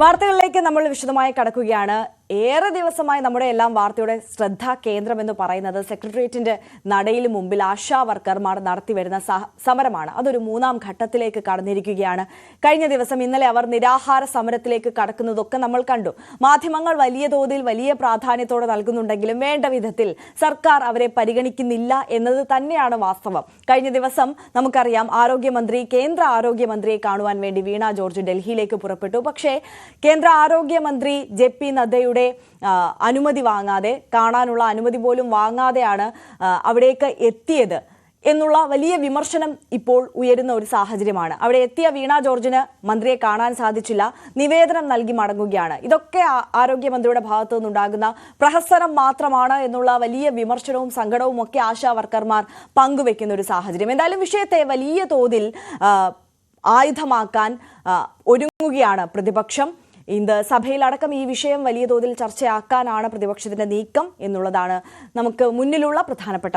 വാർത്തകളിലേക്ക് നമ്മൾ വിശദമായി കടക്കുകയാണ്. ഏറെ ദിവസമായി നമ്മുടെ എല്ലാം വാർത്തയുടെ ശ്രദ്ധാ കേന്ദ്രം എന്ന് പറയുന്നത് സെക്രട്ടേറിയറ്റിന്റെ നടയിൽ മുമ്പിൽ ആശാ വർക്കർമാർ നടത്തിവരുന്ന സമരമാണ്. അതൊരു മൂന്നാം ഘട്ടത്തിലേക്ക് കടന്നിരിക്കുകയാണ്. കഴിഞ്ഞ ദിവസം ഇന്നലെ അവർ നിരാഹാര സമരത്തിലേക്ക് കടക്കുന്നതൊക്കെ നമ്മൾ കണ്ടു. മാധ്യമങ്ങൾ വലിയ തോതിൽ വലിയ പ്രാധാന്യത്തോടെ നൽകുന്നുണ്ടെങ്കിലും വേണ്ട വിധത്തിൽ സർക്കാർ അവരെ പരിഗണിക്കുന്നില്ല എന്നത് തന്നെയാണ് വാസ്തവം. കഴിഞ്ഞ ദിവസം നമുക്കറിയാം ആരോഗ്യമന്ത്രി കേന്ദ്ര ആരോഗ്യമന്ത്രിയെ കാണുവാൻ വേണ്ടി വീണ ജോർജ് ഡൽഹിയിലേക്ക് പുറപ്പെട്ടു. പക്ഷേ കേന്ദ്ര ആരോഗ്യമന്ത്രി ജെ പി നദ്ദയുടെ ആ, അനുമതി വാങ്ങാതെ കാണാനുള്ള അനുമതി പോലും വാങ്ങാതെയാണ് അവിടേക്ക് എത്തിയത് എന്നുള്ള വലിയ വിമർശനം ഇപ്പോൾ ഉയരുന്ന ഒരു സാഹചര്യമാണ്. അവിടെ എത്തിയ വീണ ജോർജിന് മന്ത്രിയെ കാണാൻ സാധിച്ചില്ല നിവേദനം നൽകി മടങ്ങുകയാണ്. ഇതൊക്കെ ആരോഗ്യമന്ത്രിയുടെ ഭാഗത്തു നിന്നുണ്ടാകുന്ന പ്രഹസനം മാത്രമാണ് എന്നുള്ള വലിയ വിമർശനവും സങ്കടവും ഒക്കെ ആശാ വർക്കർമാർ പങ്കുവെക്കുന്ന ഒരു സാഹചര്യം. എന്തായാലും വിഷയത്തെ വലിയ തോതിൽ ആയുധമാക്കാൻ ഒരുങ്ങുകയാണ് പ്രതിപക്ഷം. ഇന്ന് സഭയിലടക്കം ഈ വിഷയം വലിയ തോതിൽ ചർച്ചയാക്കാനാണ് പ്രതിപക്ഷത്തിന്റെ നീക്കം എന്നുള്ളതാണ് നമുക്ക് മുന്നിലുള്ള പ്രധാനപ്പെട്ട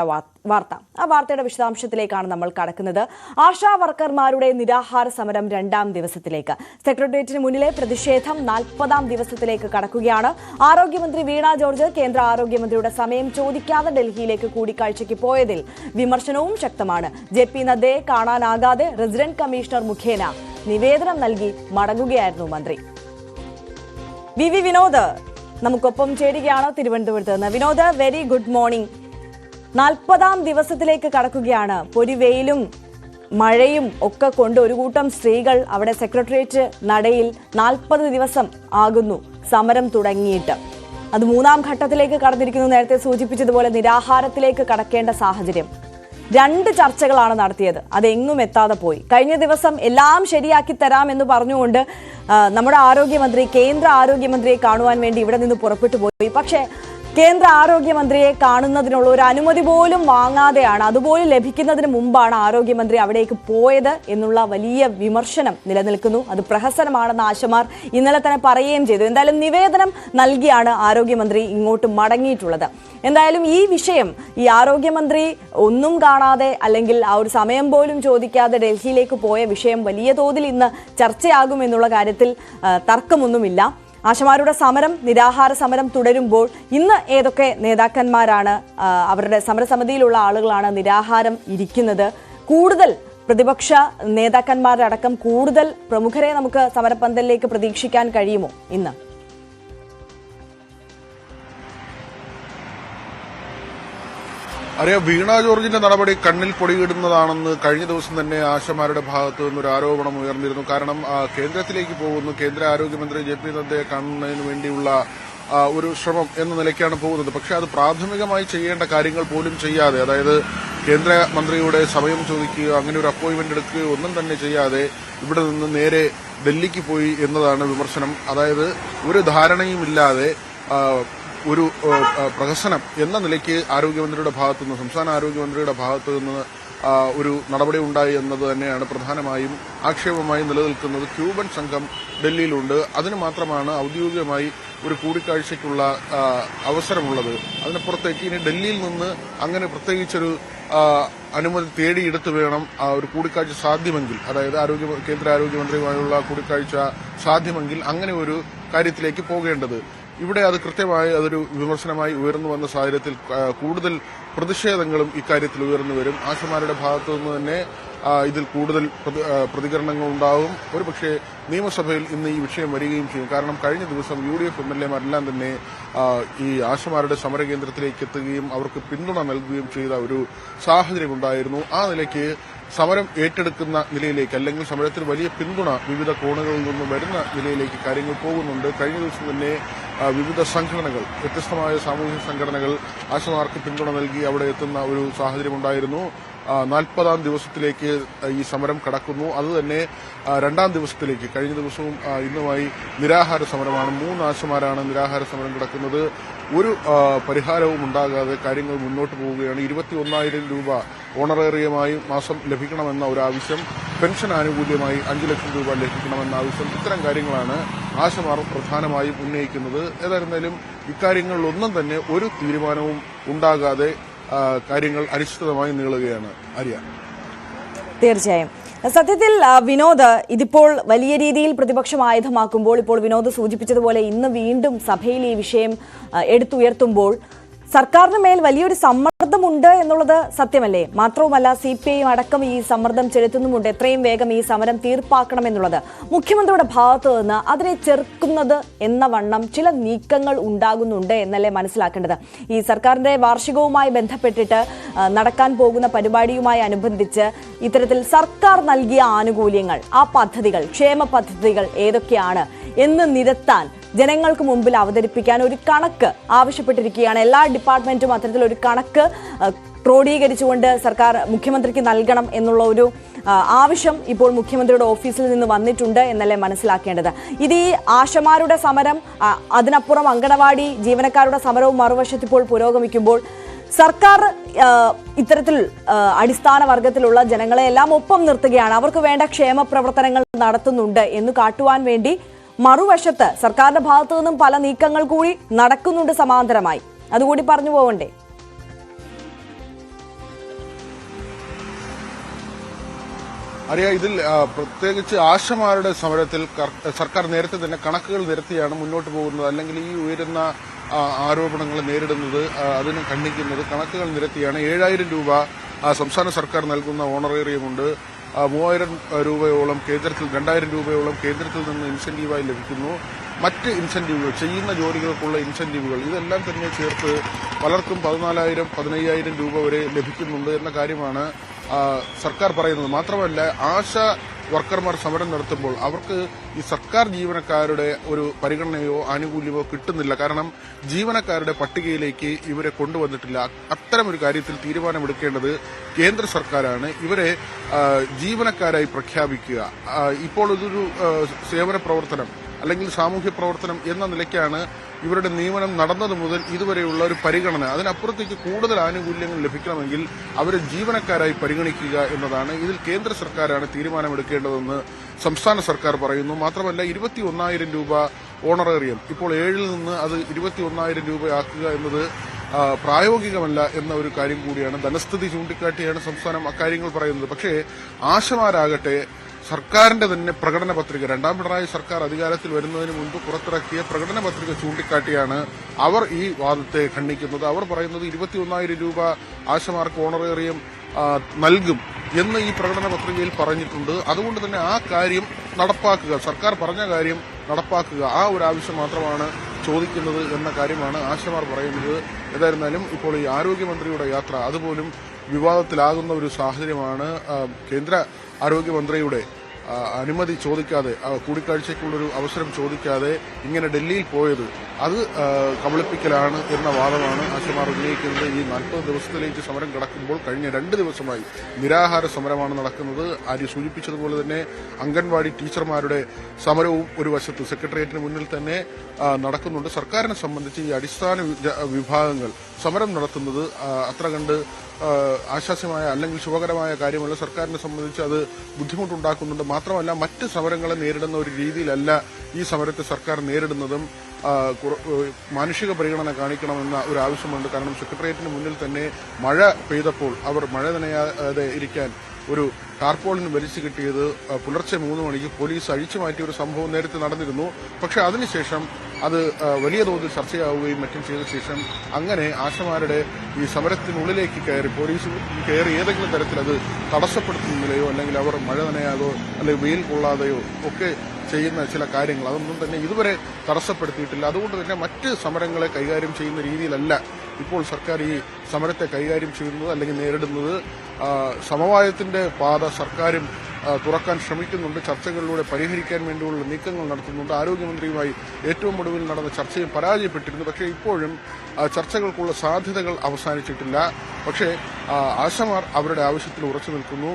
വാർത്ത. ആ വാർത്തയുടെ വിശദാംശത്തിലേക്കാണ് നമ്മൾ കടക്കുന്നത്. ആശാ വർക്കർമാരുടെ നിരാഹാര സമരം രണ്ടാം ദിവസത്തിലേക്ക്. സെക്രട്ടേറിയറ്റിന് മുന്നിലെ പ്രതിഷേധം നാൽപ്പതാം ദിവസത്തിലേക്ക് കടക്കുകയാണ്. ആരോഗ്യമന്ത്രി വീണ ജോർജ് കേന്ദ്ര ആരോഗ്യമന്ത്രിയുടെ സമയം ചോദിക്കാതെ ഡൽഹിയിലേക്ക് കൂടിക്കാഴ്ചയ്ക്ക് പോയതിൽ വിമർശനവും ശക്തമാണ്. ജെ പി നദ്ദയെ കാണാനാകാതെ റെസിഡന്റ് കമ്മീഷണർ മുഖേന നിവേദനം നൽകി മടങ്ങുകയായിരുന്നു മന്ത്രി. വി വി വിനോദ് നമുക്കൊപ്പം ചേരുകയാണോ തിരുവനന്തപുരത്ത് നിന്ന്. വിനോദ് വെരി ഗുഡ് മോർണിംഗ് നാൽപ്പതാം ദിവസത്തിലേക്ക് കടക്കുകയാണ്. പൊരിവെയിലും മഴയും ഒക്കെ കൊണ്ട് ഒരു കൂട്ടം സ്ത്രീകൾ അവിടെ സെക്രട്ടേറിയറ്റ് നടയിൽ നാൽപ്പത് ദിവസം ആകുന്നു. സമരം തുടങ്ങിയിട്ട്. അത് മൂന്നാം ഘട്ടത്തിലേക്ക് കടന്നിരിക്കുന്നു. നേരത്തെ സൂചിപ്പിച്ചതുപോലെ നിരാഹാരത്തിലേക്ക് കടക്കേണ്ട സാഹചര്യം. രണ്ട് ചർച്ചകളാണ് നടത്തിയത്. അതെങ്ങും എത്താതെ പോയി. കഴിഞ്ഞ ദിവസം എല്ലാം ശരിയാക്കി തരാം എന്ന് പറഞ്ഞുകൊണ്ട് നമ്മുടെ ആരോഗ്യമന്ത്രി കേന്ദ്ര ആരോഗ്യമന്ത്രിയെ കാണുവാൻ വേണ്ടി ഇവിടെ നിന്ന് പുറപ്പെട്ടു പോയി. പക്ഷേ കേന്ദ്ര ആരോഗ്യമന്ത്രിയെ കാണുന്നതിനുള്ള ഒരു അനുമതി പോലും വാങ്ങാതെയാണ് അതുപോലും ലഭിക്കുന്നതിന് മുമ്പാണ് ആരോഗ്യമന്ത്രി അവിടേക്ക് പോയത് എന്നുള്ള വലിയ വിമർശനം നിലനിൽക്കുന്നു. അത് പ്രഹസനമാണെന്ന് ആശമാർ ഇന്നലെ തന്നെ പറയുകയും ചെയ്തു. എന്തായാലും നിവേദനം നൽകിയാണ് ആരോഗ്യമന്ത്രി ഇങ്ങോട്ട് മടങ്ങിയിട്ടുള്ളത്. എന്തായാലും ഈ വിഷയം ഈ ആരോഗ്യമന്ത്രി ഒന്നും കാണാതെ അല്ലെങ്കിൽ ആ ഒരു സമയം പോലും ചോദിക്കാതെ ഡൽഹിയിലേക്ക് പോയ വിഷയം വലിയ തോതിൽ ഇന്ന് ചർച്ചയാകും എന്നുള്ള കാര്യത്തിൽ തർക്കമൊന്നുമില്ല. ആശമാരുടെ സമരം നിരാഹാര സമരം തുടരുമ്പോൾ ഇന്ന് ഏതൊക്കെ നേതാക്കന്മാരാണ് അവരുടെ സമരസമിതിയിലുള്ള ആളുകളാണ് നിരാഹാരം ഇരിക്കുന്നത്? കൂടുതൽ പ്രതിപക്ഷ നേതാക്കന്മാരുടെ അടക്കം കൂടുതൽ പ്രമുഖരെ നമുക്ക് സമരപന്തലിലേക്ക് പ്രതീക്ഷിക്കാൻ കഴിയുമോ ഇന്ന്? അറിയാം വീണ ജോർജിന്റെ നടപടി കണ്ണിൽ പൊടിയിടുന്നതാണെന്ന് കഴിഞ്ഞ ദിവസം തന്നെ ആശമാരുടെ ഭാഗത്തു നിന്നൊരു ആരോപണം ഉയർന്നിരുന്നു. കാരണം കേന്ദ്രത്തിലേക്ക് പോകുന്നു. കേന്ദ്ര ആരോഗ്യമന്ത്രി ജെ പി നദ്ദയെ കാണുന്നതിന് വേണ്ടിയുള്ള ഒരു ശ്രമം എന്ന നിലയ്ക്കാണ് പോകുന്നത്. പക്ഷെ അത് പ്രാഥമികമായി ചെയ്യേണ്ട കാര്യങ്ങൾ പോലും ചെയ്യാതെ അതായത് കേന്ദ്ര മന്ത്രിയുടെ സമയം ചോദിക്കുകയോ അങ്ങനെ ഒരു അപ്പോയിന്റ്മെന്റ് എടുക്കുകയോ ഒന്നും തന്നെ ചെയ്യാതെ ഇവിടെ നിന്ന് നേരെ ഡൽഹിക്ക് പോയി എന്നതാണ് വിമർശനം. അതായത് ഒരു ധാരണയുമില്ലാതെ ഒരു പ്രഹസനം എന്ന നിലയ്ക്ക് ആരോഗ്യമന്ത്രിയുടെ ഭാഗത്തു നിന്ന് സംസ്ഥാന ആരോഗ്യമന്ത്രിയുടെ ഭാഗത്തു നിന്ന് ഒരു നടപടി ഉണ്ടായി എന്നത് തന്നെയാണ് പ്രധാനമായും ആക്ഷേപമായി നിലനിൽക്കുന്നത്. ക്യൂബൻ സംഘം ഡൽഹിയിലുണ്ട്. അതിന് മാത്രമാണ് ഔദ്യോഗികമായി ഒരു കൂടിക്കാഴ്ചയ്ക്കുള്ള അവസരമുള്ളത്. അതിനപ്പുറത്തേക്ക് ഇനി ഡൽഹിയിൽ നിന്ന് അങ്ങനെ പ്രത്യേകിച്ചൊരു അനുമതി തേടിയെടുത്ത് വേണം ഒരു കൂടിക്കാഴ്ച സാധ്യമെങ്കിൽ അതായത് ആരോഗ്യ കേന്ദ്ര ആരോഗ്യമന്ത്രിയുമായുള്ള കൂടിക്കാഴ്ച സാധ്യമെങ്കിൽ അങ്ങനെ ഒരു കാര്യത്തിലേക്ക് പോകേണ്ടത്. ഇവിടെ അത് കൃത്യമായി അതൊരു വിമർശനമായി ഉയർന്നു വന്ന സാഹചര്യത്തിൽ കൂടുതൽ പ്രതിഷേധങ്ങളും ഇക്കാര്യത്തിൽ ഉയർന്നു വരും. ആശമാരുടെ ഭാഗത്തു നിന്ന് തന്നെ ഇതിൽ കൂടുതൽ പ്രതികരണങ്ങൾ ഉണ്ടാവും ഒരുപക്ഷെ നിയമസഭയിൽ ഇന്ന് ഈ വിഷയം വരികയും ചെയ്യും. കാരണം കഴിഞ്ഞ ദിവസം U D F M L എമാരെല്ലാം തന്നെ ഈ ആശമാരുടെ സമരകേന്ദ്രത്തിലേക്ക് എത്തുകയും അവർക്ക് പിന്തുണ നൽകുകയും ചെയ്ത ഒരു സാഹചര്യമുണ്ടായിരുന്നു ആ നിലയ്ക്ക് സമരം ഏറ്റെടുക്കുന്ന നിലയിലേക്ക് അല്ലെങ്കിൽ സമരത്തിന് വലിയ പിന്തുണ വിവിധ കോണുകളിൽ നിന്ന് വരുന്ന നിലയിലേക്ക് കാര്യങ്ങൾ പോകുന്നുണ്ട്. കഴിഞ്ഞ ദിവസം തന്നെ വിവിധ സംഘടനകൾ വ്യത്യസ്തമായ സാമൂഹിക സംഘടനകൾ ആശമാർക്ക് പിന്തുണ നൽകി അവിടെ എത്തുന്ന ഒരു സാഹചര്യമുണ്ടായിരുന്നു നാൽപ്പതാം ദിവസത്തിലേക്ക് ഈ സമരം കടക്കുന്നു. അതുതന്നെ രണ്ടാം ദിവസത്തിലേക്ക്. കഴിഞ്ഞ ദിവസവും ഇന്നുമായി നിരാഹാര സമരമാണ്. മൂന്ന് ആശമാരാണ് നിരാഹാര സമരം കിടക്കുന്നത് ഒരു പരിഹാരവും ഉണ്ടാകാതെ കാര്യങ്ങൾ മുന്നോട്ട് പോവുകയാണ്. ഇരുപത്തി ഒന്നായിരം രൂപ ഓണറേറിയമായി മാസം ലഭിക്കണമെന്ന ഒരു ആവശ്യം പെൻഷൻ ആനുകൂല്യമായി അഞ്ച് ലക്ഷം രൂപ ലഭിക്കണമെന്ന ആവശ്യം ഇത്തരം കാര്യങ്ങളാണ് ആശമാർ പ്രധാനമായും ഉന്നയിക്കുന്നത്. ഏതായിരുന്നാലും ഇക്കാര്യങ്ങളിലൊന്നും തന്നെ ഒരു തീരുമാനവും ഉണ്ടാകാതെ കാര്യങ്ങൾ അനിശ്ചിതമായി നീളുകയാണ് ആര്യ. തീർച്ചയായും. സത്യത്തിൽ വിനോദ് ഇതിപ്പോൾ വലിയ രീതിയിൽ പ്രതിപക്ഷം ആയുധമാക്കുമ്പോൾ ഇപ്പോൾ വിനോദ് സൂചിപ്പിച്ചതുപോലെ ഇന്ന് വീണ്ടും സഭയിൽ ഈ വിഷയം എടുത്തുയർത്തുമ്പോൾ സർക്കാരിന് മേൽ വലിയൊരു സമ്മർദ്ദമുണ്ട് എന്നുള്ളത് സത്യമല്ലേ? മാത്രവുമല്ല സി പി ഐ അടക്കം ഈ സമ്മർദ്ദം ചെലുത്തുന്നുമുണ്ട്. എത്രയും വേഗം ഈ സമരം തീർപ്പാക്കണമെന്നുള്ളത് മുഖ്യമന്ത്രിയുടെ ഭാഗത്തു നിന്ന് അതിനെ ചെറുക്കുന്നത് എന്ന വണ്ണം ചില നീക്കങ്ങൾ ഉണ്ടാകുന്നുണ്ട് എന്നല്ലേ മനസ്സിലാക്കേണ്ടത്. ഈ സർക്കാരിന്റെ വാർഷികവുമായി ബന്ധപ്പെട്ടിട്ട് നടക്കാൻ പോകുന്ന പരിപാടിയുമായി അനുബന്ധിച്ച് ഇത്തരത്തിൽ സർക്കാർ നൽകിയ ആനുകൂല്യങ്ങൾ ആ പദ്ധതികൾ ക്ഷേമ പദ്ധതികൾ ഏതൊക്കെയാണ് എന്ന് നിരത്താൻ ജനങ്ങൾക്ക് മുമ്പിൽ അവതരിപ്പിക്കാൻ ഒരു കണക്ക് ആവശ്യപ്പെട്ടിരിക്കുകയാണ്. എല്ലാ ഡിപ്പാർട്ട്മെന്റും അത്തരത്തിൽ ഒരു കണക്ക് ക്രോഡീകരിച്ചുകൊണ്ട് സർക്കാർ മുഖ്യമന്ത്രിക്ക് നൽകണം എന്നുള്ള ഒരു ആവശ്യം ഇപ്പോൾ മുഖ്യമന്ത്രിയുടെ ഓഫീസിൽ നിന്ന് വന്നിട്ടുണ്ട് എന്നല്ലേ മനസ്സിലാക്കേണ്ടത്. ഇത് ഈ ആശമാരുടെ സമരം അതിനപ്പുറം അങ്കണവാടി ജീവനക്കാരുടെ സമരവും മറുവശത്ത് ഇപ്പോൾ പുരോഗമിക്കുമ്പോൾ സർക്കാർ ഇത്തരത്തിൽ അടിസ്ഥാന വർഗത്തിലുള്ള ജനങ്ങളെ എല്ലാം ഒപ്പം നിർത്തുകയാണ്. അവർക്ക് വേണ്ട ക്ഷേമ പ്രവർത്തനങ്ങൾ നടത്തുന്നുണ്ട് എന്ന് കാട്ടുവാൻ വേണ്ടി മറുവശത്ത് സർക്കാരിന്റെ ഭാഗത്തു നിന്നും പല നീക്കങ്ങൾ കൂടി നടക്കുന്നുണ്ട് സമാന്തരമായി. അതുകൂടി പറഞ്ഞു പോവണ്ടേ? അറിയാം ഇതിൽ പ്രത്യേകിച്ച് ആശമാരുടെ സമരത്തിൽ സർക്കാർ നേരത്തെ തന്നെ കണക്കുകൾ നിരത്തിയാണ് മുന്നോട്ട് പോകുന്നത്. അല്ലെങ്കിൽ ഈ ഉയരുന്ന ആരോപണങ്ങൾ നേരിടുന്നത് അതിനെ ഖണ്ഡിക്കുന്നത് കണക്കുകൾ നിരത്തിയാണ്. ഏഴായിരം രൂപ സംസ്ഥാന സർക്കാർ നൽകുന്ന ഓണറേറിയമുണ്ട്. മൂവായിരം രൂപയോളം കേന്ദ്രത്തിൽ രണ്ടായിരം രൂപയോളം കേന്ദ്രത്തിൽ നിന്ന് ഇൻസെന്റീവായി ലഭിക്കുന്നു. മറ്റ് ഇൻസെന്റീവുകൾ ചെയ്യുന്ന ജോലികൾക്കുള്ള ഇൻസെന്റീവുകൾ ഇതെല്ലാം തന്നെ ചേർത്ത് പലർക്കും പതിനാലായിരം പതിനയ്യായിരം രൂപ വരെ ലഭിക്കുന്നുണ്ട് എന്ന കാര്യമാണ് സർക്കാർ പറയുന്നത് മാത്രമല്ല ആശ വർക്കർമാർ സമരം നടത്തുമ്പോൾ അവർക്ക് ഈ സർക്കാർ ജീവനക്കാരുടെ ഒരു പരിഗണനയോ ആനുകൂല്യമോ കിട്ടുന്നില്ല. കാരണം ജീവനക്കാരുടെ പട്ടികയിലേക്ക് ഇവരെ കൊണ്ടുവന്നിട്ടില്ല. അത്തരമൊരു കാര്യത്തിൽ തീരുമാനമെടുക്കേണ്ടത് കേന്ദ്ര സർക്കാരാണ്. ഇവരെ ജീവനക്കാരായി പ്രഖ്യാപിക്കുക. ഇപ്പോൾ ഇതൊരു സേവന പ്രവർത്തനം. അല്ലെങ്കിൽ സാമൂഹ്യ പ്രവർത്തനം എന്ന നിലയ്ക്കാണ് ഇവരുടെ നിയമനം നടന്നത് മുതൽ ഇതുവരെയുള്ള ഒരു പരിഗണന. അതിനപ്പുറത്തേക്ക് കൂടുതൽ ആനുകൂല്യങ്ങൾ ലഭിക്കണമെങ്കിൽ അവരെ ജീവനക്കാരായി പരിഗണിക്കുക എന്നതാണ് ഇതിൽ കേന്ദ്ര സർക്കാരാണ് തീരുമാനമെടുക്കേണ്ടതെന്ന് സംസ്ഥാന സർക്കാർ പറയുന്നു. മാത്രമല്ല ഇരുപത്തി ഒന്നായിരം രൂപ ഓണറേറിയം. ഇപ്പോൾ ഏഴിൽ നിന്ന് അത് ഇരുപത്തി ഒന്നായിരം രൂപയാക്കുക എന്നത് പ്രായോഗികമല്ല എന്ന ഒരു കാര്യം കൂടിയാണ്. ധനസ്ഥിതി ചൂണ്ടിക്കാട്ടിയാണ് സംസ്ഥാനം അക്കാര്യങ്ങൾ പറയുന്നത്. പക്ഷേ ആശമാരാകട്ടെ സർക്കാരിന്റെ തന്നെ പ്രകടന പത്രിക. രണ്ടാം പിണറായി സർക്കാർ അധികാരത്തിൽ വരുന്നതിന് മുൻപ് പുറത്തിറക്കിയ പ്രകടന പത്രിക ചൂണ്ടിക്കാട്ടിയാണ് അവർ ഈ വാദത്തെ ഖണ്ഡിക്കുന്നത്. അവർ പറയുന്നത് ഇരുപത്തിയൊന്നായിരം രൂപ ആശമാർക്ക് ഓണറേറിയം നൽകും എന്ന് ഈ പ്രകടന പത്രികയിൽ പറഞ്ഞിട്ടുണ്ട്. അതുകൊണ്ട് തന്നെ ആ കാര്യം നടപ്പാക്കുക സർക്കാർ പറഞ്ഞ കാര്യം നടപ്പാക്കുക ആ ഒരു ആവശ്യം മാത്രമാണ് ചോദിക്കുന്നത് എന്ന കാര്യമാണ് ആശമാർ പറയുന്നത്. ഏതായിരുന്നാലും ഇപ്പോൾ ഈ ആരോഗ്യമന്ത്രിയുടെ യാത്ര അതുപോലും വിവാദത്തിലാകുന്ന ഒരു സാഹചര്യമാണ് കേന്ദ്ര ആരോഗ്യമന്ത്രിയുടെ അനുമതി ചോദിക്കാതെ കൂടിക്കാഴ്ചയ്ക്കുള്ളൊരു അവസരം ചോദിക്കാതെ ഇങ്ങനെ ഡൽഹിയിൽ പോയത്. അത് കബളിപ്പിക്കലാണ് എന്ന വാദമാണ് ആശമാർ ഉന്നയിക്കുന്നത്. ഈ നാൽപ്പത് ദിവസത്തിലേക്ക് സമരം കിടക്കുമ്പോൾ കഴിഞ്ഞ രണ്ട് ദിവസമായി നിരാഹാര സമരമാണ് നടക്കുന്നത്. ആര്യ സൂചിപ്പിച്ചതുപോലെ തന്നെ അംഗൻവാടി ടീച്ചർമാരുടെ സമരവും ഒരു വശത്ത് സെക്രട്ടേറിയറ്റിന് മുന്നിൽ തന്നെ നടക്കുന്നുണ്ട്. സർക്കാരിനെ സംബന്ധിച്ച് ഈ അടിസ്ഥാന വിഭാഗങ്ങൾ സമരം നടത്തുന്നത് അത്ര കണ്ട് ആശ്വാസ്യമായ അല്ലെങ്കിൽ ശുഭകരമായ കാര്യമല്ല സർക്കാരിനെ സംബന്ധിച്ച് അത് ബുദ്ധിമുട്ടുണ്ടാക്കുന്നുണ്ട്. മാത്രമല്ല മറ്റ് സമരങ്ങളെ നേരിടുന്ന ഒരു രീതിയിലല്ല ഈ സമരത്തെ സർക്കാർ നേരിടുന്നതും മാനുഷിക പരിഗണന കാണിക്കണമെന്ന ഒരു ആവശ്യമുണ്ട്. കാരണം സെക്രട്ടേറിയറ്റിന് മുന്നിൽ തന്നെ മഴ പെയ്തപ്പോൾ അവർ മഴ നനയാതെ ഇരിക്കാൻ ഒരു ടാർപോളിന് വലിച്ചു കിട്ടിയത് പുലർച്ചെ മൂന്ന് മണിക്ക് പോലീസ് അഴിച്ചു മാറ്റിയ ഒരു സംഭവം നേരത്തെ നടന്നിരുന്നു. പക്ഷേ അതിനുശേഷം അത് വലിയ തോതിൽ ചർച്ചയാവുകയും മറ്റും ചെയ്ത ശേഷം അങ്ങനെ ആശമാരുടെ ഈ സമരത്തിനുള്ളിലേക്ക് കയറി പോലീസ് കയറി ഏതെങ്കിലും തരത്തിൽ അത് തടസ്സപ്പെടുത്തുന്നില്ലയോ അല്ലെങ്കിൽ അവർ മഴ നനയാതോ അല്ലെങ്കിൽ വെയിൽ കൊള്ളാതെയോ ഒക്കെ ചെയ്യുന്ന ചില കാര്യങ്ങൾ അതൊന്നും തന്നെ ഇതുവരെ തടസ്സപ്പെടുത്തിയിട്ടില്ല. അതുകൊണ്ട് തന്നെ മറ്റ് സമരങ്ങളെ കൈകാര്യം ചെയ്യുന്ന രീതിയിലല്ല ഇപ്പോൾ സർക്കാർ ഈ സമരത്തെ കൈകാര്യം ചെയ്യുന്നത് അല്ലെങ്കിൽ നേരിടുന്നത്. സമവായത്തിന്റെ പാത സർക്കാരും തുറക്കാൻ ശ്രമിക്കുന്നുണ്ട് ചർച്ചകളിലൂടെ പരിഹരിക്കാൻ വേണ്ടിയുള്ള നീക്കങ്ങൾ നടത്തുന്നുണ്ട്. ആരോഗ്യമന്ത്രിയുമായി ഏറ്റവും ഒടുവിൽ നടന്ന ചർച്ചയും പരാജയപ്പെട്ടിരുന്നു. പക്ഷേ ഇപ്പോഴും ചർച്ചകൾക്കുള്ള സാധ്യതകൾ അവസാനിച്ചിട്ടില്ല. പക്ഷേ ആശമാർ അവരുടെ ആവശ്യത്തിൽ ഉറച്ചു നിൽക്കുന്നു.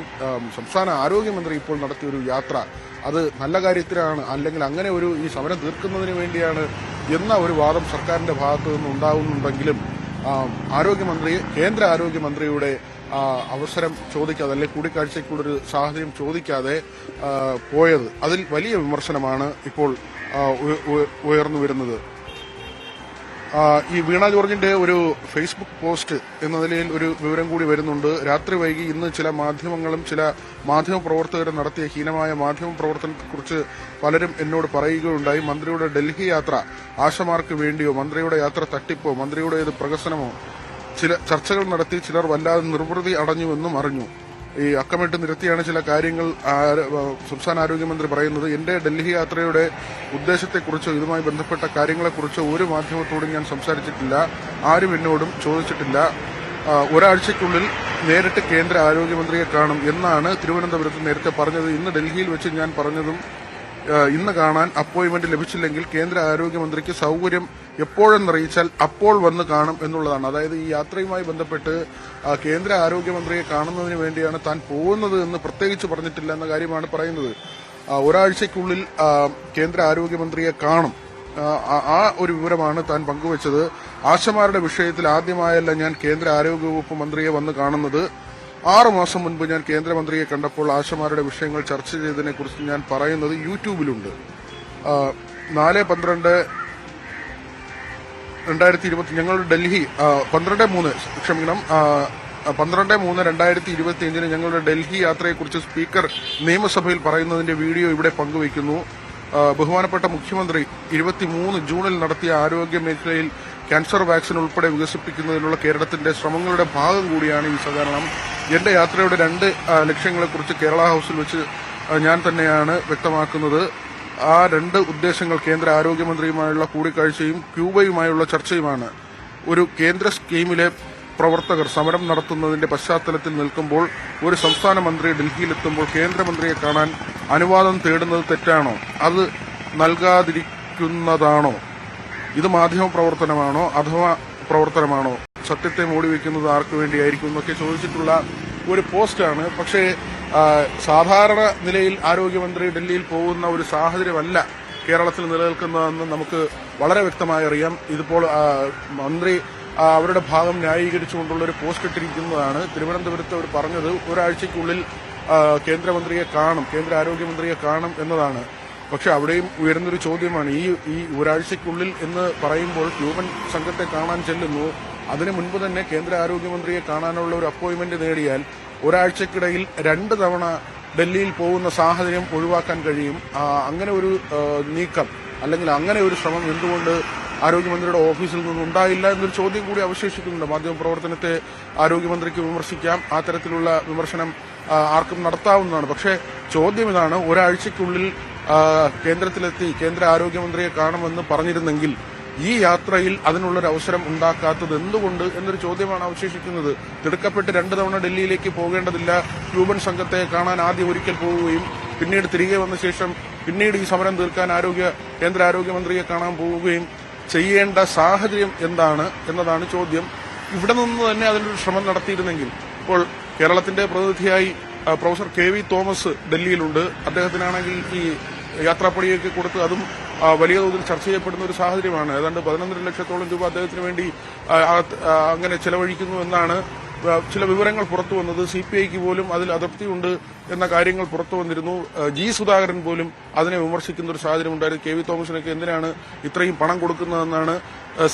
സംസ്ഥാന ആരോഗ്യമന്ത്രി ഇപ്പോൾ നടത്തിയ ഒരു യാത്ര. അത് നല്ല കാര്യത്തിലാണ്. അല്ലെങ്കിൽ അങ്ങനെ ഒരു ഈ സമരം തീർക്കുന്നതിന് വേണ്ടിയാണ് എന്ന ഒരു വാദം സർക്കാരിന്റെ ഭാഗത്തു നിന്ന് ഉണ്ടാകുന്നുണ്ടെങ്കിലും ആ, ആരോഗ്യമന്ത്രി കേന്ദ്ര ആരോഗ്യമന്ത്രിയുടെ അവസരം ചോദിക്കാതെ അല്ലെങ്കിൽ കൂടിക്കാഴ്ചയ്ക്കുള്ളൊരു സാഹചര്യം ചോദിക്കാതെ പോയത്. അതിൽ വലിയ വിമർശനമാണ് ഇപ്പോൾ ഉയർന്നു വരുന്നത്. ഈ വീണ ജോർജിന്റെ ഒരു ഫേസ്ബുക്ക് പോസ്റ്റ് എന്ന നിലയിൽ ഒരു വിവരം കൂടി വരുന്നുണ്ട്. രാത്രി വൈകി ഇന്ന് ചില മാധ്യമങ്ങളും ചില മാധ്യമ പ്രവർത്തകരും നടത്തിയ ഹീനമായ മാധ്യമ പ്രവർത്തനത്തെക്കുറിച്ച് പലരും എന്നോട് പറയുകയുണ്ടായി. മന്ത്രിയുടെ ഡൽഹി യാത്ര ആശമാർക്ക് വേണ്ടിയോ മന്ത്രിയുടെ യാത്ര തട്ടിപ്പോ മന്ത്രിയുടെ ഏത് പ്രകസനമോ ചില ചർച്ചകൾ നടത്തി ചിലർ വല്ലാതെ നിർവൃതി അടഞ്ഞുവെന്നും അറിഞ്ഞു. ഈ അക്കമിട്ട് നിരത്തിയാണ് ചില കാര്യങ്ങൾ സംസ്ഥാന ആരോഗ്യമന്ത്രി പറയുന്നത്. എന്റെ ഡൽഹി യാത്രയുടെ ഉദ്ദേശത്തെക്കുറിച്ചോ ഇതുമായി ബന്ധപ്പെട്ട കാര്യങ്ങളെക്കുറിച്ചോ ഒരു മാധ്യമത്തോടും ഞാൻ സംസാരിച്ചിട്ടില്ല. ആരും എന്നോടും ചോദിച്ചിട്ടില്ല. ഒരാഴ്ചയ്ക്കുള്ളിൽ നേരിട്ട് കേന്ദ്ര ആരോഗ്യമന്ത്രിയെ കാണും എന്നാണ് തിരുവനന്തപുരത്ത് നേരത്തെ പറഞ്ഞത്. ഇന്ന് ഡൽഹിയിൽ വെച്ച് ഞാൻ പറഞ്ഞതും ഇന്ന് കാണാൻ അപ്പോയിന്റ്മെന്റ് ലഭിച്ചില്ലെങ്കിൽ കേന്ദ്ര ആരോഗ്യമന്ത്രിക്ക് സൗകര്യം എപ്പോഴെന്നറിയിച്ചാൽ അപ്പോൾ വന്ന് കാണും എന്നുള്ളതാണ്. അതായത് ഈ യാത്രയുമായി ബന്ധപ്പെട്ട് കേന്ദ്ര ആരോഗ്യമന്ത്രിയെ കാണുന്നതിന് വേണ്ടിയാണ് താൻ പോകുന്നത് എന്ന് പ്രത്യേകിച്ച് പറഞ്ഞിട്ടില്ല എന്ന കാര്യമാണ് പറയുന്നത്. ഒരാഴ്ചയ്ക്കുള്ളിൽ കേന്ദ്ര ആരോഗ്യമന്ത്രിയെ കാണും. ആ, ഒരു വിവരമാണ് താൻ പങ്കുവച്ചത്. ആശമാരുടെ വിഷയത്തിൽ ആദ്യമായല്ല ഞാൻ കേന്ദ്ര ആരോഗ്യവകുപ്പ് മന്ത്രിയെ വന്ന് കാണുന്നത്. ആറു മാസം മുൻപ് ഞാൻ കേന്ദ്രമന്ത്രിയെ കണ്ടപ്പോൾ ആശമാരുടെ വിഷയങ്ങൾ ചർച്ച ചെയ്തതിനെ കുറിച്ച് ഞാൻ പറയുന്നത് യൂട്യൂബിലുണ്ട്. നാല് പന്ത്രണ്ട് രണ്ടായിരത്തി ഇരുപത്തി ഞങ്ങൾ ഡൽഹി പന്ത്രണ്ട് മൂന്ന് ക്ഷമിക്കണം പന്ത്രണ്ട് മൂന്ന് രണ്ടായിരത്തി ഇരുപത്തി അഞ്ചിന് ഞങ്ങളുടെ ഡൽഹി യാത്രയെക്കുറിച്ച് സ്പീക്കർ നിയമസഭയിൽ പറയുന്നതിന്റെ വീഡിയോ ഇവിടെ പങ്കുവയ്ക്കുന്നു. ബഹുമാനപ്പെട്ട മുഖ്യമന്ത്രി ഇരുപത്തിമൂന്ന് ജൂണിൽ നടത്തിയ ആരോഗ്യ മേഖലയിൽ ക്യാൻസർ വാക്സിൻ ഉൾപ്പെടെ വികസിപ്പിക്കുന്നതിനുള്ള കേരളത്തിന്റെ ശ്രമങ്ങളുടെ ഭാഗം കൂടിയാണ് ഈ സഹകരണം. എന്റെ യാത്രയുടെ രണ്ട് ലക്ഷ്യങ്ങളെക്കുറിച്ച് കേരള ഹൌസിൽ വെച്ച് ഞാൻ തന്നെയാണ് വ്യക്തമാക്കുന്നത്. ആ രണ്ട് ഉദ്ദേശങ്ങൾ കേന്ദ്ര ആരോഗ്യമന്ത്രിയുമായുള്ള കൂടിക്കാഴ്ചയും ക്യൂബയുമായുള്ള ചർച്ചയുമാണ്. ഒരു കേന്ദ്ര സ്കീമിലെ പ്രവർത്തകർ സമരം നടത്തുന്നതിന്റെ പശ്ചാത്തലത്തിൽ നിൽക്കുമ്പോൾ ഒരു സംസ്ഥാന മന്ത്രി ഡൽഹിയിലെത്തുമ്പോൾ കേന്ദ്രമന്ത്രിയെ കാണാൻ അനുവാദം തേടുന്നത് തെറ്റാണോ? അത് നൽകാതിരിക്കുന്നതാണോ? ഇത് മാധ്യമ പ്രവർത്തനമാണോ അഥവാ പ്രവർത്തനമാണോ? സത്യത്തെ മൂടിവെക്കുന്നത് ആർക്കു വേണ്ടിയായിരിക്കും എന്നൊക്കെ ചോദിച്ചിട്ടുള്ള ഒരു പോസ്റ്റാണ്. പക്ഷേ സാധാരണ നിലയിൽ ആരോഗ്യമന്ത്രി ഡൽഹിയിൽ പോകുന്ന ഒരു സാഹചര്യമല്ല കേരളത്തിൽ നിലനിൽക്കുന്നതെന്ന് നമുക്ക് വളരെ വ്യക്തമായി അറിയാം. ഇതിപ്പോൾ മന്ത്രി അവരുടെ ഭാഗം ന്യായീകരിച്ചുകൊണ്ടുള്ള ഒരു പോസ്റ്റ് ഇട്ടിരിക്കുന്നതാണ്. തിരുവനന്തപുരത്ത് അവർ പറഞ്ഞത് ഒരാഴ്ചയ്ക്കുള്ളിൽ കേന്ദ്രമന്ത്രിയെ കാണും കേന്ദ്ര ആരോഗ്യമന്ത്രിയെ കാണും എന്നതാണ്. പക്ഷെ അവിടെയും ഉയർന്നൊരു ചോദ്യമാണ് ഈ ഈ ഒരാഴ്ചയ്ക്കുള്ളിൽ എന്ന് പറയുമ്പോൾ ക്യൂബൻ സംഘത്തെ കാണാൻ ചെല്ലുന്നു. അതിനു മുൻപ് തന്നെ കേന്ദ്ര ആരോഗ്യമന്ത്രിയെ കാണാനുള്ള ഒരു അപ്പോയിന്റ്മെന്റ് നേടിയാൽ ഒരാഴ്ചക്കിടയിൽ രണ്ട് തവണ ഡൽഹിയിൽ പോകുന്ന സാഹചര്യം ഒഴിവാക്കാൻ കഴിയും. അങ്ങനെ ഒരു നീക്കം അല്ലെങ്കിൽ അങ്ങനെ ഒരു ശ്രമം എന്തുകൊണ്ട് ആരോഗ്യമന്ത്രിയുടെ ഓഫീസിൽ നിന്ന് ഉണ്ടായില്ല എന്നൊരു ചോദ്യം കൂടി അവശേഷിക്കുന്നുണ്ട്. മാധ്യമപ്രവർത്തനത്തെ ആരോഗ്യമന്ത്രിക്ക് വിമർശിക്കാം. ആ തരത്തിലുള്ള വിമർശനം ആർക്കും നടത്താവുന്നതാണ്. പക്ഷേ ചോദ്യം ഇതാണ്. ഒരാഴ്ചയ്ക്കുള്ളിൽ കേന്ദ്രത്തിലെത്തി കേന്ദ്ര ആരോഗ്യമന്ത്രിയെ കാണുമെന്ന് പറഞ്ഞിരുന്നെങ്കിൽ ഈ യാത്രയിൽ അതിനുള്ളൊരു അവസരം ഉണ്ടാക്കാത്തത് എന്തുകൊണ്ട് എന്നൊരു ചോദ്യമാണ് അവശേഷിക്കുന്നത്. തിടുക്കപ്പെട്ട് രണ്ടു തവണ ഡൽഹിയിലേക്ക് പോകേണ്ടതില്ല. ക്യൂബൻ സംഘത്തെ കാണാൻ ആദ്യം ഒരിക്കൽ പോവുകയും പിന്നീട് തിരികെ വന്ന ശേഷം പിന്നീട് ഈ സമരം തീർക്കാൻ ആരോഗ്യ കേന്ദ്ര ആരോഗ്യമന്ത്രിയെ കാണാൻ പോവുകയും ചെയ്യേണ്ട സാഹചര്യം എന്താണ് എന്നതാണ് ചോദ്യം. ഇവിടെ നിന്ന് തന്നെ അതിനൊരു ശ്രമം നടത്തിയിരുന്നെങ്കിൽ ഇപ്പോൾ കേരളത്തിന്റെ പ്രതിനിധിയായി പ്രൊഫസർ കെ വി തോമസ് ഡൽഹിയിലുണ്ട്. അദ്ദേഹത്തിനാണെങ്കിൽ ഈ യാത്രാപ്പടിയൊക്കെ കൊടുത്ത് അതും വലിയ തോതിൽ ചർച്ച ചെയ്യപ്പെടുന്ന ഒരു സാഹചര്യമാണ്. ഏതാണ്ട് പതിനൊന്നര ലക്ഷത്തോളം രൂപ അദ്ദേഹത്തിന് വേണ്ടി അങ്ങനെ ചെലവഴിക്കുന്നു എന്നാണ് ചില വിവരങ്ങൾ പുറത്തു വന്നത്. സി പി ഐക്ക് പോലും അതിൽ അതൃപ്തിയുണ്ട് എന്ന കാര്യങ്ങൾ പുറത്തു വന്നിരുന്നു. ജി സുധാകരൻ പോലും അതിനെ വിമർശിക്കുന്ന ഒരു സാഹചര്യം ഉണ്ടായിരുന്നു. കെ വി തോമസിനൊക്കെ എന്തിനാണ് ഇത്രയും പണം കൊടുക്കുന്നതെന്നാണ്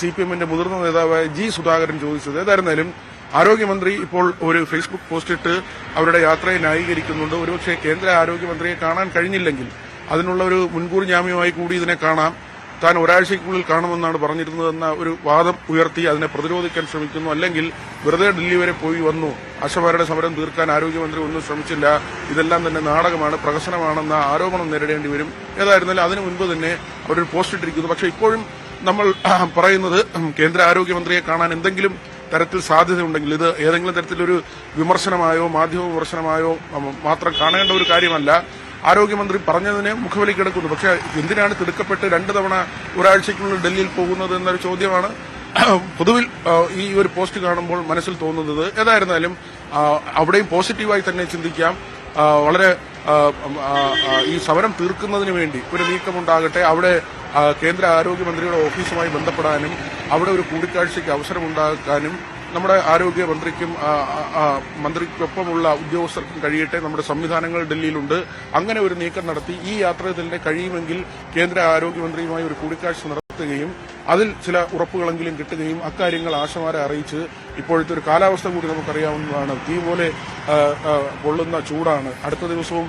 സി പി എമ്മിന്റെ മുതിർന്ന നേതാവായ ജി സുധാകരൻ ചോദിച്ചത്. ഏതായിരുന്നാലും ആരോഗ്യമന്ത്രി ഇപ്പോൾ ഒരു ഫേസ്ബുക്ക് പോസ്റ്റിട്ട് അവരുടെ യാത്രയെ ന്യായീകരിക്കുന്നുണ്ട്. ഒരുപക്ഷെ കേന്ദ്ര ആരോഗ്യമന്ത്രിയെ കാണാൻ കഴിഞ്ഞില്ലെങ്കിൽ അതിനുള്ള ഒരു മുൻകൂർ ജാമ്യമായി കൂടി ഇതിനെ കാണാം. താൻ ഒരാഴ്ചയ്ക്കുള്ളിൽ കാണുമെന്നാണ് പറഞ്ഞിരുന്നതെന്ന ഒരു വാദം ഉയർത്തി അതിനെ പ്രതിരോധിക്കാൻ ശ്രമിക്കുന്നു. അല്ലെങ്കിൽ വെറുതെ ഡൽഹി വരെ പോയി വന്നു. ആശമാരുടെ സമരം തീർക്കാൻ ആരോഗ്യമന്ത്രി ഒന്നും ശ്രമിച്ചില്ല. ഇതെല്ലാം തന്നെ നാടകമാണ് പ്രഹസനമാണെന്ന ആരോപണം നേരിടേണ്ടി വരും. ഏതായിരുന്നാലും അതിനു മുൻപ് തന്നെ അവരൊരു പോസ്റ്റ് ഇട്ടിരിക്കുന്നു. പക്ഷേ ഇപ്പോഴും നമ്മൾ പറയുന്നത് കേന്ദ്ര ആരോഗ്യമന്ത്രിയെ കാണാൻ എന്തെങ്കിലും തരത്തിൽ സാധ്യതയുണ്ടെങ്കിൽ ഇത് ഏതെങ്കിലും തരത്തിലൊരു വിമർശനമായോ മാധ്യമ വിമർശനമായോ മാത്രം കാണേണ്ട ഒരു കാര്യമല്ല. ആരോഗ്യമന്ത്രി പറഞ്ഞതിന് മുഖവിലേക്ക് പക്ഷേ എന്തിനാണ് തിടുക്കപ്പെട്ട് രണ്ട് തവണ ഒരാഴ്ചയ്ക്കുള്ളിൽ ഡൽഹിയിൽ പോകുന്നത് എന്നൊരു ചോദ്യമാണ്. പൊതുവിൽ ഈ ഒരു പോസ്റ്റ് കാണുമ്പോൾ മനസ്സിൽ തോന്നുന്നത് ഏതായിരുന്നാലും അവിടെയും പോസിറ്റീവായി തന്നെ ചിന്തിക്കാം. വളരെ ഈ സമരം തീർക്കുന്നതിന് വേണ്ടി ഒരു നീക്കമുണ്ടാകട്ടെ. അവിടെ കേന്ദ്ര ആരോഗ്യമന്ത്രിയുടെ ഓഫീസുമായി ബന്ധപ്പെടാനും അവിടെ ഒരു കൂടിക്കാഴ്ചയ്ക്ക് അവസരമുണ്ടാക്കാനും നമ്മുടെ ആരോഗ്യമന്ത്രിക്കും മന്ത്രിക്കൊപ്പമുള്ള ഉദ്യോഗസ്ഥർക്കും കഴിയട്ടെ. നമ്മുടെ സംവിധാനങ്ങൾ ഡൽഹിയിലുണ്ട്. അങ്ങനെ ഒരു നീക്കം നടത്തി ഈ യാത്രയിൽ തന്നെ കഴിയുമെങ്കിൽ കേന്ദ്ര ആരോഗ്യമന്ത്രിയുമായി ഒരു കൂടിക്കാഴ്ച നടത്തുകയും അതിൽ ചില ഉറപ്പുകളെങ്കിലും കിട്ടുകയും അക്കാര്യങ്ങൾ ആശമാരെ അറിയിച്ച് ഇപ്പോഴത്തെ ഒരു കാലാവസ്ഥ കൂടി നമുക്കറിയാവുന്നതാണ്. തീ പോലെ ആ, ചൂടാണ്. അടുത്ത ദിവസവും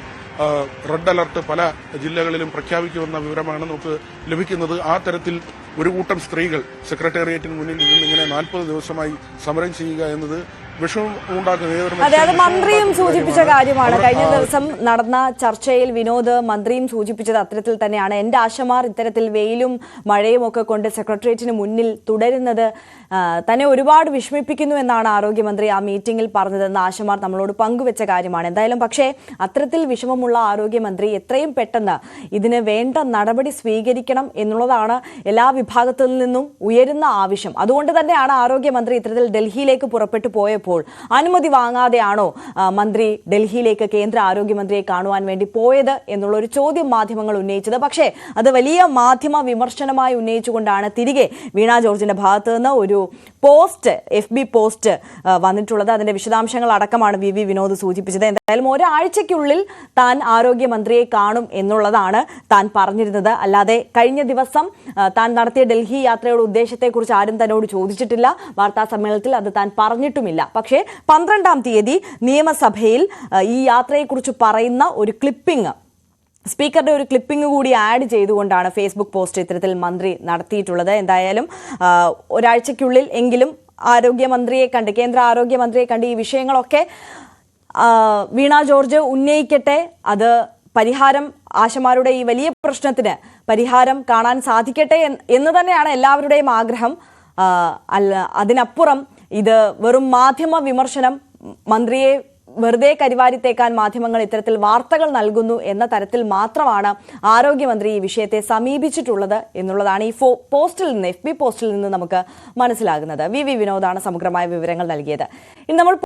റെഡ് അലർട്ട് പല ജില്ലകളിലും പ്രഖ്യാപിക്കുമെന്ന വിവരമാണ് നമുക്ക് ലഭിക്കുന്നത്. ആ തരത്തിൽ ഒരു കൂട്ടം സ്ത്രീകൾ സെക്രട്ടേറിയറ്റിന് മുന്നിൽ ഇരുന്ന് ഇങ്ങനെ നാൽപ്പത് ദിവസമായി സമരം ചെയ്യുക എന്നത് അത് മന്ത്രിയും സൂചിപ്പിച്ച കാര്യമാണ്. കഴിഞ്ഞ ദിവസം നടന്ന ചർച്ചയിൽ വിനോദ് മന്ത്രിയും സൂചിപ്പിച്ചത് അത്തരത്തിൽ തന്നെയാണ്. എന്റെ ആശമാർ ഇത്തരത്തിൽ വെയിലും മഴയും ഒക്കെ കൊണ്ട് സെക്രട്ടേറിയറ്റിന് മുന്നിൽ തുടരുന്നത് തന്നെ ഒരുപാട് വിഷമിപ്പിക്കുന്നു എന്നാണ് ആരോഗ്യമന്ത്രി ആ മീറ്റിംഗിൽ പറഞ്ഞതെന്ന് ആശമാർ നമ്മളോട് പങ്കുവെച്ച കാര്യമാണ്. എന്തായാലും പക്ഷേ അത്തരത്തിൽ വിഷമമുള്ള ആരോഗ്യമന്ത്രി എത്രയും പെട്ടെന്ന് ഇതിന് വേണ്ട നടപടി സ്വീകരിക്കണം എന്നുള്ളതാണ് എല്ലാ വിഭാഗത്തിൽ നിന്നും ഉയരുന്ന ആവശ്യം. അതുകൊണ്ട് തന്നെയാണ് ആരോഗ്യമന്ത്രി ഇത്തരത്തിൽ ഡൽഹിയിലേക്ക് പുറപ്പെട്ടു പോയപ്പോൾ അനുമതി വാങ്ങാതെയാണോ മന്ത്രി ഡൽഹിയിലേക്ക് കേന്ദ്ര ആരോഗ്യമന്ത്രിയെ കാണുവാൻ വേണ്ടി പോയത് എന്നുള്ള ഒരു ചോദ്യം മാധ്യമങ്ങൾ ഉന്നയിച്ചത്. പക്ഷേ അത് വലിയ മാധ്യമ വിമർശനമായി ഉന്നയിച്ചുകൊണ്ടാണ് തിരികെ വീണ ജോർജിന്റെ ഭാഗത്ത് നിന്ന് ഒരു പോസ്റ്റ് എഫ് ബി പോസ്റ്റ് വന്നിട്ടുള്ളത്. അതിന്റെ വിശദാംശങ്ങൾ അടക്കമാണ് വി വി വിനോദ് സൂചിപ്പിച്ചത്. എന്തായാലും ഒരാഴ്ചയ്ക്കുള്ളിൽ താൻ ആരോഗ്യമന്ത്രിയെ കാണും എന്നുള്ളതാണ് താൻ പറഞ്ഞിരുന്നത്. അല്ലാതെ കഴിഞ്ഞ ദിവസം താൻ താൻ നടത്തിയ ഡൽഹി യാത്രയുടെ ഉദ്ദേശത്തെക്കുറിച്ച് ആരും തന്നോട് ചോദിച്ചിട്ടില്ല. വാർത്താ സമ്മേളനത്തിൽ അത് താൻ പറഞ്ഞിട്ടുമില്ല. പക്ഷേ പന്ത്രണ്ടാം തീയതി നിയമസഭയിൽ ഈ യാത്രയെക്കുറിച്ച് പറയുന്ന ഒരു ക്ലിപ്പിംഗ് സ്പീക്കറുടെ ഒരു ക്ലിപ്പിംഗ് കൂടി ആഡ് ചെയ്തുകൊണ്ടാണ് ഫേസ്ബുക്ക് പോസ്റ്റ് ഇത്തരത്തിൽ മന്ത്രി നടത്തിയിട്ടുള്ളത്. എന്തായാലും ഒരാഴ്ചയ്ക്കുള്ളിൽ എങ്കിലും ആരോഗ്യമന്ത്രിയെ കണ്ട് കേന്ദ്ര ആരോഗ്യമന്ത്രിയെ കണ്ട് ഈ വിഷയങ്ങളൊക്കെ വീണ ജോർജ് ഉന്നയിക്കട്ടെ. അത് പരിഹാരം ആശമാരുടെ ഈ വലിയ പ്രശ്നത്തിന് പരിഹാരം കാണാൻ സാധിക്കട്ടെ എന്ന് തന്നെയാണ് എല്ലാവരുടെയും ആഗ്രഹം. അതിനപ്പുറം ഇത് വെറും മാധ്യമ വിമർശനം മന്ത്രിയെ വെറുതെ കരിവാരിത്തേക്കാൻ മാധ്യമങ്ങൾ ഇത്തരത്തിൽ വാർത്തകൾ നൽകുന്നു എന്ന തരത്തിൽ മാത്രമാണ് ആരോഗ്യമന്ത്രി ഈ വിഷയത്തെ സമീപിച്ചിട്ടുള്ളത് എന്നുള്ളതാണ് ഈ ഫോ പോസ്റ്റിൽ നിന്ന് എഫ് ബി പോസ്റ്റിൽ നിന്ന് നമുക്ക് മനസ്സിലാകുന്നത്. വി വി വിനോദാണ് സമഗ്രമായ വിവരങ്ങൾ നൽകിയത്. ഇനി നമ്മൾ